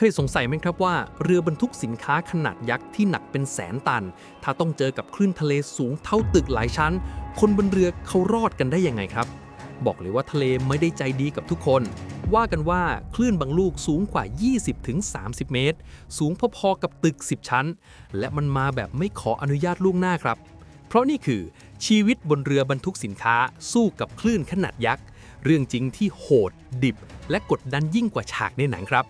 เคยสงสัยไหมครับว่าเรือบรรทุกสินค้าขนาดยักษ์ที่หนักเป็นแสนตัน ถ้าต้องเจอกับคลื่นทะเลสูงเท่าตึกหลายชั้น คนบนเรือเขารอดกันได้ยังไงครับ บอกเลยว่าทะเลไม่ได้ใจดีกับทุกคน ว่ากันว่าคลื่นบางลูกสูงกว่า 20-30 เมตร สูงพอๆกับตึก 10 ชั้น และมันมาแบบไม่ขออนุญาตล่วงหน้าครับ เพราะนี่คือชีวิตบนเรือบรรทุกสินค้าสู้กับคลื่นขนาดยักษ์เรื่องจริงที่โหด ดิบ และกดดันยิ่งกว่าฉากในหนังครับ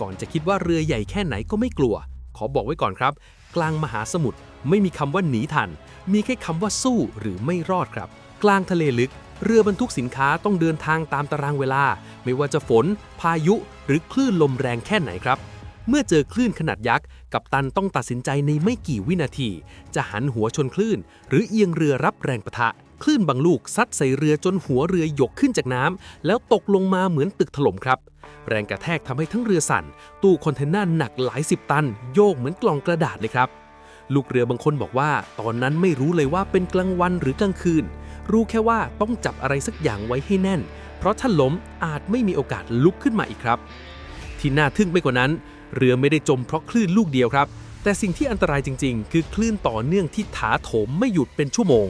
ก่อนจะคิดว่าเรือใหญ่แค่ไหนก็ไม่กลัว ขอบอกไว้ก่อนครับ กลางมหาสมุทรไม่มีคำว่าหนีทัน มีแค่คำว่าสู้หรือไม่รอดครับ กลางทะเลลึก เรือบรรทุกสินค้าต้องเดินทางตามตารางเวลา ไม่ว่าจะฝน พายุ หรือคลื่นลมแรงแค่ไหนครับ เมื่อเจอคลื่นขนาดยักษ์ กัปตันต้องตัดสินใจในไม่กี่วินาที จะหันหัวชนคลื่น หรือเอียงเรือรับแรงปะทะ คลื่นบางลูกซัดใส่เรือจนหัวเรือหยกขึ้นจากน้ำแล้วตกลงมาเหมือนตึกถล่มครับ แรงกระแทกทำให้ทั้งเรือสั่น ตู้คอนเทนเนอร์หนักหลายสิบตัน โยกเหมือนกล่องกระดาษเลยครับลูกเรือบางคนบอกว่า ตอนนั้นไม่รู้เลยว่าเป็นกลางวันหรือกลางคืน รู้แค่ว่าต้องจับอะไรสักอย่างไว้ให้แน่น เพราะถ้าล้มอาจไม่มีโอกาสลุกขึ้นมาอีกครับ ที่น่าทึ่งไปกว่านั้น เรือไม่ได้จมเพราะคลื่นลูกเดียวครับ แต่สิ่งที่อันตรายจริง ๆ คือคลื่นต่อเนื่องที่ถาโถมไม่หยุดเป็นชั่วโมง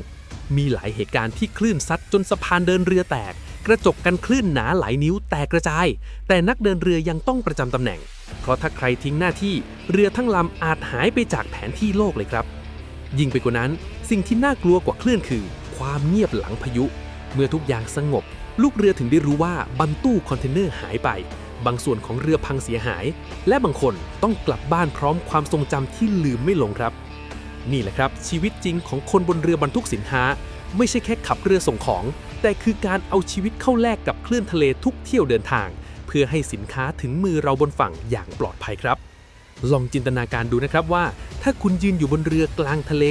มีหลายเหตุการณ์ที่คลื่นซัดจนสะพานเดินเรือแตก กระจกกันคลื่นหนาหลายนิ้วแตกกระจาย แต่นักเดินเรือยังต้องประจำตำแหน่ง เพราะถ้าใครทิ้งหน้าที่เรือทั้งลำอาจหายไปจากแผนที่โลกเลยครับ ยิ่งไปกว่านั้น สิ่งที่น่ากลัวกว่าคลื่นคือ ความเงียบหลังพายุ เมื่อทุกอย่างสงบ ลูกเรือถึงได้รู้ว่าบรรตู้คอนเทนเนอร์หายไปบางส่วนของเรือพังเสียหาย และบางคนต้องกลับบ้านพร้อมความทรงจำที่ลืมไม่ลงครับ นี่แหละครับชีวิตจริงของคนบนเรือบรรทุกสินค้า ไม่ใช่แค่ขับเรือส่งของ แต่คือการเอาชีวิตเข้าแลกกับคลื่นทะเลทุกเที่ยวเดินทาง เพื่อให้สินค้าถึงมือเราบนฝั่งอย่างปลอดภัยครับ ลองจินตนาการดูนะครับว่า ถ้าคุณยืนอยู่บนเรือกลางทะเล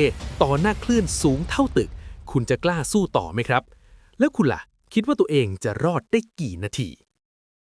ต่อหน้าคลื่นสูงเท่าตึก คุณจะกล้าสู้ต่อไหมครับ แล้วคุณล่ะ คิดว่าตัวเองจะรอดได้กี่นาที